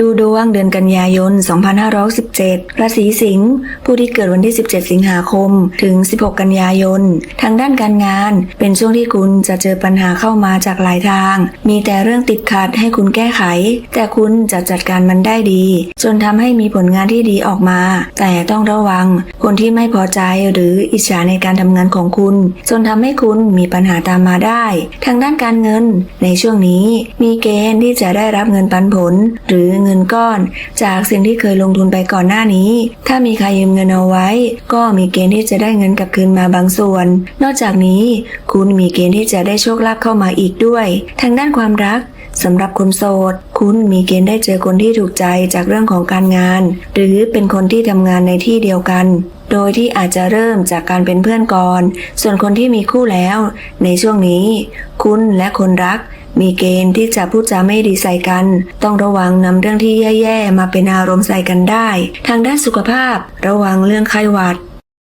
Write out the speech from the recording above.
ดูดวงเดือนกันยายน 2517 ราศีสิงห์ ผู้ที่เกิดวันที่ 17 สิงหาคม ถึง 16 กันยายน ทางด้านการงาน เป็นช่วงที่คุณจะเจอปัญหาเข้ามาจากหลายทาง มีแต่เรื่องติดขัดให้คุณแก้ไข แต่คุณจะจัดการมันได้ดี จนทำให้มีผลงานที่ดีออกมา แต่ต้องระวัง คนที่ไม่พอใจหรืออิจฉาในการทำงานของคุณ จนทำให้คุณมีปัญหาตามมาได้ ทางด้านการเงิน ในช่วงนี้ มีเกณฑ์ที่จะได้รับเงินปันผล หรือเงินก้อน จากสิ่งที่เคยลงทุนไปก่อนหน้านี้ ถ้ามีใครยืมเงินเอาไว้ ก็มีเกณฑ์ที่จะได้เงินกลับคืนมาบางส่วน นอกจากนี้ คุณมีเกณฑ์ที่จะได้โชคลาภเข้ามาอีกด้วย ทางด้านความรักสำหรับคนโสด คุณมีเกณฑ์ได้เจอคนที่ถูกใจจากเรื่องของการงาน หรือเป็นคนที่ทำงานในที่เดียวกัน โดยที่อาจจะเริ่มจากการเป็นเพื่อนก่อน ส่วนคนที่มีคู่แล้ว ในช่วงนี้ คุณและคนรัก มีเกณฑ์ที่จะพูดจาไม่ดีใส่กัน ต้องระวังนำเรื่องที่แย่ๆมาเป็นอารมณ์ใส่กันได้ ทางด้านสุขภาพ ระวังเรื่องไข้หวัด